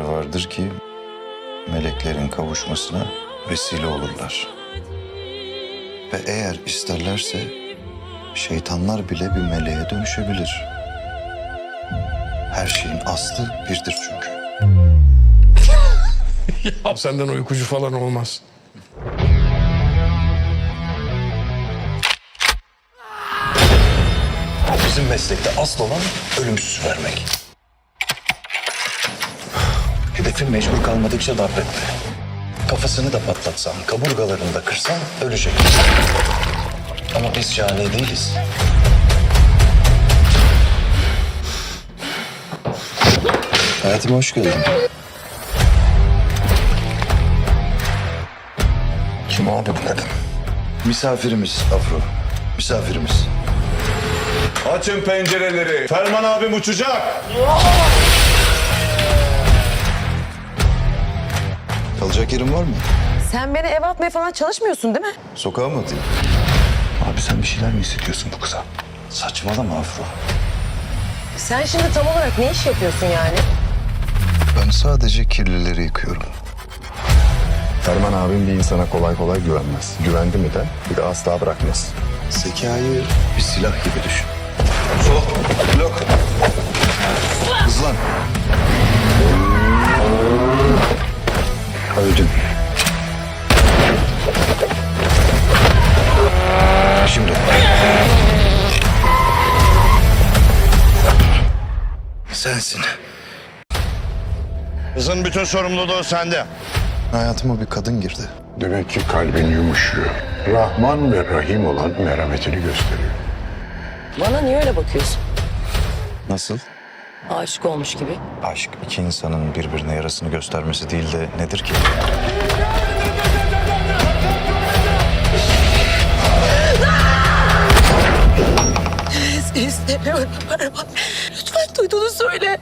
vardır ki meleklerin kavuşmasına vesile olurlar. Ve eğer isterlerse şeytanlar bile bir meleğe dönüşebilir. Her şeyin aslı birdir çünkü. Ya senden uykucu falan olmaz. Bizim meslekte asıl olan ölümsüz vermek. Hedefin mecbur kalmadıkça darp etme. Kafasını da patlatsan, kaburgalarını da kırsan ölecek. Ama biz cani değiliz. Hayatıma hoş geldin. Kim abi bu kadın? Misafirimiz Afro. Misafirimiz. Açın pencereleri. Ferman abim uçacak. Kalacak yerin var mı? Sen beni eve atmaya falan çalışmıyorsun değil mi? Sokağa mı atayım? Abi sen bir şeyler mi hissediyorsun bu kıza? Saçmalama Afro. Sen şimdi tam olarak ne iş yapıyorsun yani? Ben sadece kirlileri yıkıyorum. Ferman abim bir insana kolay kolay güvenmez. Güvendi mi de bir de asla bırakmaz. Zekayı bir silah gibi düşün. Sol, blok. Hızlan. Sensin. Kızın bütün sorumluluğu sende. Hayatıma bir kadın girdi. Demek ki kalbin yumuşuyor. Rahman ve Rahim olan merhametini gösteriyor. Bana niye öyle bakıyorsun? Nasıl? Aşık olmuş gibi. Aşk iki insanın birbirine yarasını göstermesi değil de nedir ki? İstemiyorum duyduğunu söyle.